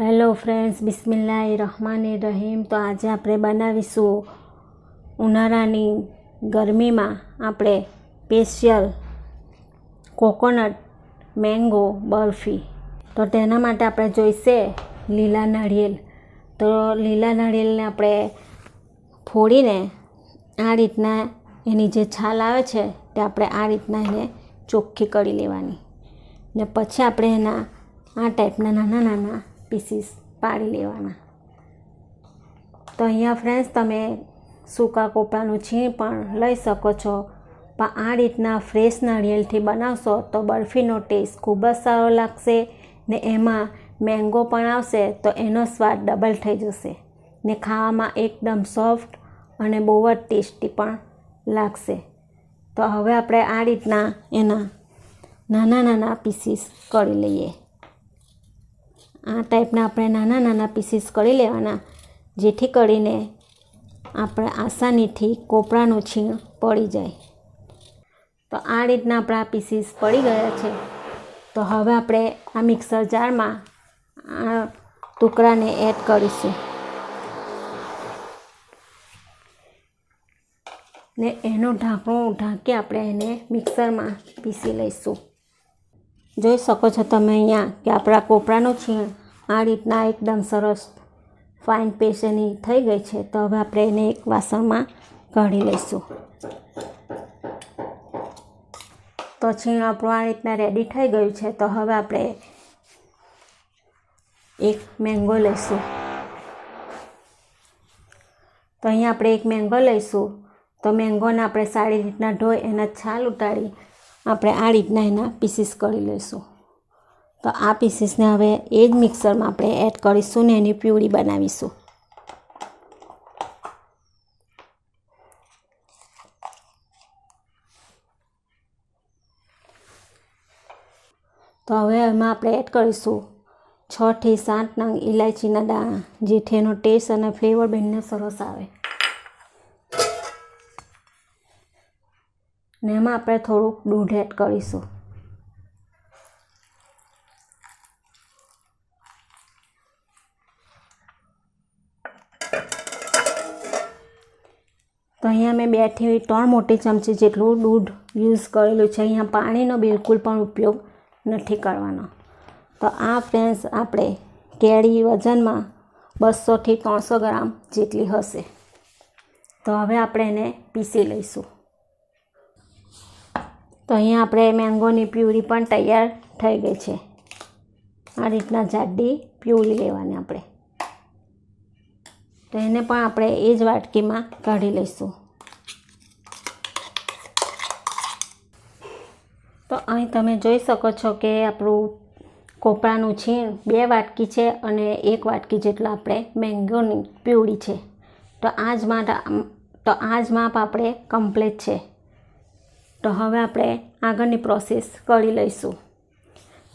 Hello friends A Rahman Rahim. તો આજે આપણે બનાવીશું ઉનાળાની ગરમીમાં આપણે સ્પેશિયલ કોકોનટ મેંગો બરફી. તો તેના માટે આપણે જોઈશે લીલા નાળિયેર. તો લીલા નાળિયેરને આપણે ફોડીને આ રીતના એની જે છાલ આવે છે તે આપણે આ રીતના એને ચોખ્ખી કરી લેવાની. ને પછી આપણે એના આ ટાઈપના નાના નાના પીસીસ પાડી લેવાના. તો અહીંયા ફ્રેન્ડ્સ તમે સૂકા કોપરાનું છીણ પણ લઈ શકો છો, પણ આ રીતના ફ્રેશ નાળિયેરથી બનાવશો તો બરફીનો ટેસ્ટ ખૂબ જ સારો લાગશે ને એમાં મેંગો પણ આવશે તો એનો સ્વાદ ડબલ થઈ જશે ને ખાવામાં એકદમ સોફ્ટ અને બહુ જ ટેસ્ટી પણ લાગશે. તો હવે આપણે આ રીતના એના નાના નાના પીસીસ કરી લઈએ. આ ટાઈપના આપણે નાના નાના પીસીસ કરી લેવાના. જેથી કરીને આપણે આસાનીથી કોપરાનું છીણ પડી જાય. તો આ રીતના આપણા પીસીસ પડી ગયા છે. તો હવે આપણે આ મિક્સર જારમાં આ ટુકડાને એડ કરીશું. ને એનું ઢાંકણું ઢાંકી આપણે એને મિક્સરમાં પીસી લઈશું. જોઈ શકો છો તમે અહીંયા કે આપણા કોપરાનું છીણ આ રીતના એકદમ સરસ ફાઇન પેસ્ટ થઈ ગઈ છે. તો હવે આપણે એને એક વાસણમાં કાઢી લઈશું. તો છીણ આપણું આ રીતના રેડી થઈ ગયું છે. તો હવે આપણે એક મેંગો લઈશું. તો અહીંયા આપણે એક મેંગો લઈશું. તો મેંગોને આપણે સારી રીતના ધોઈ એના છાલ ઉતારી આપણે આ રીતના એના પીસીસ કરી લઈશું. તો આ પીસીસને હવે એ જ મિક્સરમાં આપણે એડ કરીશું ને એની પ્યુરી બનાવીશું. તો હવે એમાં આપણે એડ કરીશું છથી સાત નંગ ઇલાયચીના દાણા જેથી એનો ટેસ્ટ અને ફ્લેવર બંને સરસ આવે. ને એમાં આપણે થોડુંક દૂધ એડ કરીશું. તો અહીંયા મેં બેથી ત્રણ મોટી ચમચી જેટલું દૂધ યુઝ કરેલું છે. અહીંયા પાણીનો બિલકુલ પણ ઉપયોગ નથી કરવાનો. તો આ ફ્રેન્ડ્સ આપણે કેળી વજનમાં બસોથી ત્રણસો ગ્રામ જેટલી હશે. તો હવે આપણે એને પીસી લઈશું. તો અહીંયા આપણે મેંગોની પ્યુરી પણ તૈયાર થઈ ગઈ છે. આ રીતના જાડી પ્યુરી લેવાની આપણે. તો એને પણ આપણે એ જ વાટકીમાં કાઢી લઈશું. તો અહીં તમે જોઈ શકો છો કે આપણું કોપરાનું છીણ બે વાટકી છે અને એક વાટકી જેટલું આપણે મેંગોની પ્યુરી છે. તો આ જ માટે, તો આ જ માપ આપણે કમ્પ્લીટ છે. તો હવે આપણે આગળની પ્રોસેસ કરી લઈશું.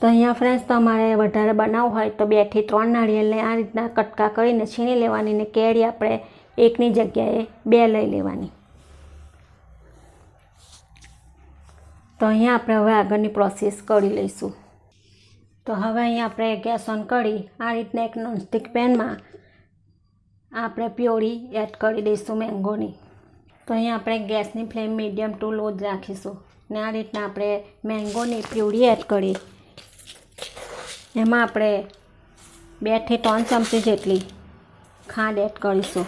તો અહીંયા ફ્રેન્ડ્સ તમારે વધારે બનાવવું હોય તો બેથી ત્રણ નાળિયેરને આ રીતના કટકા કરીને છીણી લેવાની ને કેરી આપણે એકની જગ્યાએ બે લઈ લેવાની. તો અહીંયા આપણે હવે આગળની પ્રોસેસ કરી લઈશું. તો હવે અહીંયા આપણે ગેસ ઓન કરી આ રીતના એક નોનસ્ટિક પેનમાં આપણે પ્યોરી એડ કરી દઈશું મેંગોની. તો અહીંયા આપણે ગેસની ફ્લેમ મીડિયમ ટુ લો જ રાખીશું. ને આ રીતના આપણે મેંગોની પ્યુરી એડ કરી. એમાં આપણે બેથી ત્રણ ચમચી જેટલી ખાંડ એડ કરીશું.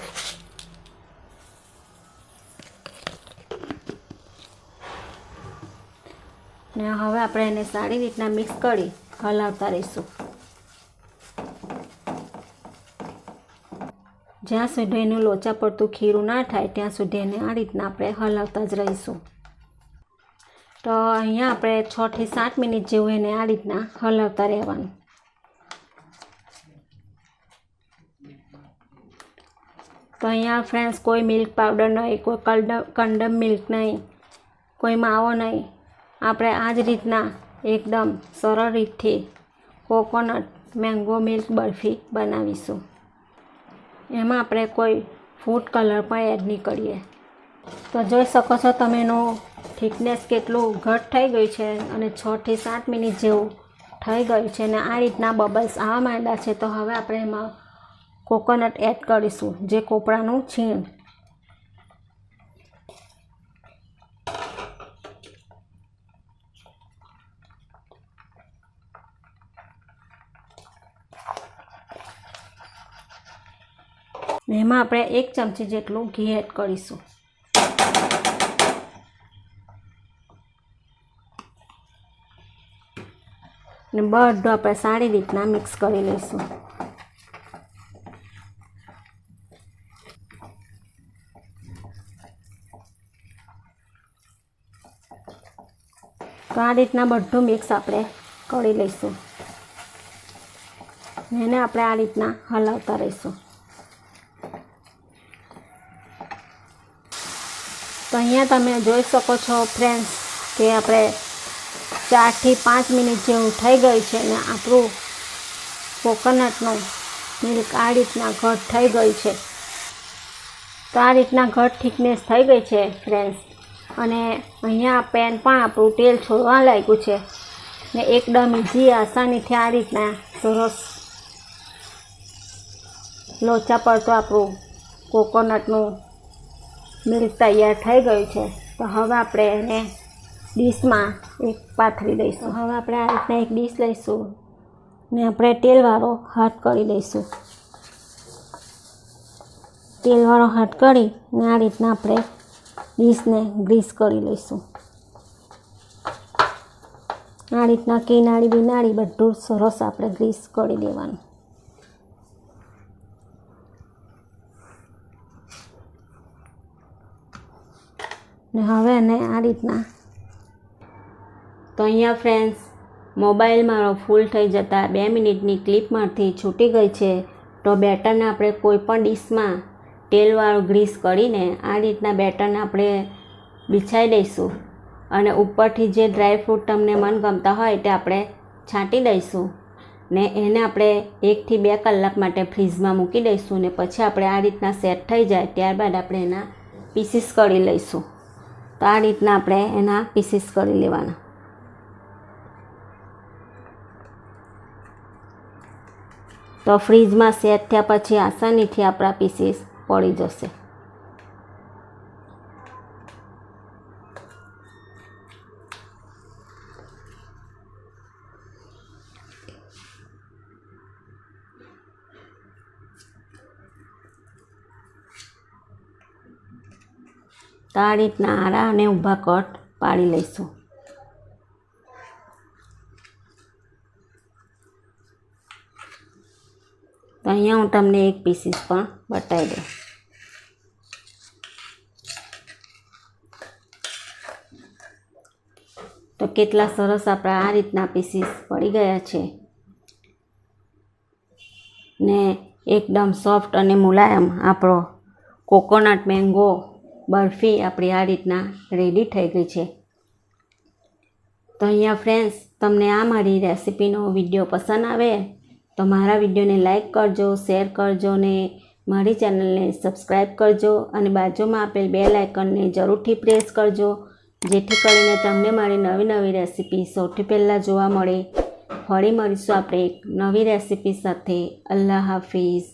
ને હવે આપણે એને સારી રીતના મિક્સ કરી હલાવતા રહીશું. જ્યાં સુધી એનું લોચા પડતું ખીરું ના થાય, ત્યાં સુધી એને આ રીતના આપણે હલાવતા જ રહીશું. તો અહીંયા આપણે છથી સાત મિનિટ જેવું એને આ રીતના હલાવતા રહેવાનું. તો અહીંયા ફ્રેન્ડ્સ કોઈ મિલ્ક પાવડર નહીં, કોઈ કલ્ડમ કંડમ મિલ્ક નહીં, કોઈ માવો નહીં. આપણે આ જ રીતના એકદમ સરળ રીતથી કોકોનટ મેંગો મિલ્ક બરફી બનાવીશું. એમાં આપણે કોઈ ફૂડ કલર પણ એડ નહીં કરીએ. તો જોઈ શકો છો તમે એનું થિકનેસ કેટલું ઘટ થઈ ગયું છે અને છથી સાત મિનિટ જેવું થઈ ગયું છે અને આ રીતના બબલ્સ આવવા માંડ્યા છે. તો હવે આપણે એમાં કોકોનટ એડ કરીશું, જે કોપરાનું છીણ. ને એમાં આપણે એક ચમચી જેટલું ઘી એડ કરીશું. ને બધું આપણે સારી રીતના મિક્સ કરી લઈશું. તો આ રીતના બધું મિક્સ આપણે કરી લઈશું. એને આપણે આ રીતના હલાવતા રહીશું. અહીંયા તમે જોઈ શકો છો ફ્રેન્ડ્સ કે આપણે ચારથી પાંચ મિનિટ જેવું થઈ ગયું છે અને આપણું કોકોનટનું મિલ્ક આ રીતના ઘટ થઈ ગયું છે. તો આ રીતના ઘટ થિકનેસ થઈ ગઈ છે ફ્રેન્ડ્સ અને અહીંયા પેન પણ આપણું તેલ છોડવા લાગ્યું છે. ને એકદમ ઇઝી આસાનીથી આ રીતના સરસ લોચા પર તો આપણું કોકોનટનું મિલ્ક તૈયાર થઈ ગયું છે. તો હવે આપણે એને ડીશમાં એક પાથરી દઈશું. હવે આપણે આ રીતના એક ડીશ લઈશું. ને આપણે તેલવાળો હાથ કરી દઈશું. તેલવાળો હાથ કરી ને આ રીતના આપણે ડીશને ગ્રીસ કરી લઈશું. આ રીતના કિનાળી બિનાળી બધું સરસ આપણે ગ્રીસ કરી દેવાનું. ને હવે એને આ રીતના. તો અહીંયા ફ્રેન્ડ્સ મોબાઈલ મારો ફૂલ થઈ જતા બે મિનિટની ક્લિપમાંથી છૂટી ગઈ છે. તો બેટરને આપણે કોઈ પણ ડીશમાં તેલવાળું ગ્રીસ કરીને આ રીતના બેટરને આપણે બિછાઈ દઈશું. અને ઉપરથી જે ડ્રાયફ્રૂટ તમને મનગમતા હોય તે આપણે છાંટી દઈશું. ને એને આપણે એકથી બે કલાક માટે ફ્રીઝમાં મૂકી દઈશું ને પછી આપણે આ રીતના સેટ થઈ જાય, ત્યારબાદ આપણે એના પીસીસ કરી લઈશું. તો આ રીતના આપણે એના પીસીસ કરી લેવાના. તો ફ્રીજમાં સેટ થયા પછી આસાનીથી આપણા પીસીસ પડી જશે. તો રીતના આરા અને ઊભા કટ પાડી લઈશું. તો અહીંયા હું તમને એક પીસીસ પણ બતાવી દઉં. તો કેટલા સરસ આપણા આ રીતના પીસીસ પડી ગયા છે. ને એકદમ સોફ્ટ અને મુલાયમ આપણો કોકોનટ મેંગો બરફી આપણી આ રીતના રેડી થઈ ગઈ છે. તો અહીંયા ફ્રેન્ડ્સ તમને આ મારી રેસિપીનો વીડિયો પસંદ આવે, તો મારા વિડીયોને લાઇક કરજો શેર કરજો ને મારી ચેનલને સબસ્ક્રાઈબ કરજો અને બાજુમાં આપેલ બે લાઇકનને જરૂરથી પ્રેસ કરજો, જેથી કરીને તમને મારી નવી નવી રેસિપી સૌથી પહેલાં જોવા મળે. ફરી મળીશું આપણે એક નવી રેસિપી સાથે. અલ્લાહ હાફિઝ.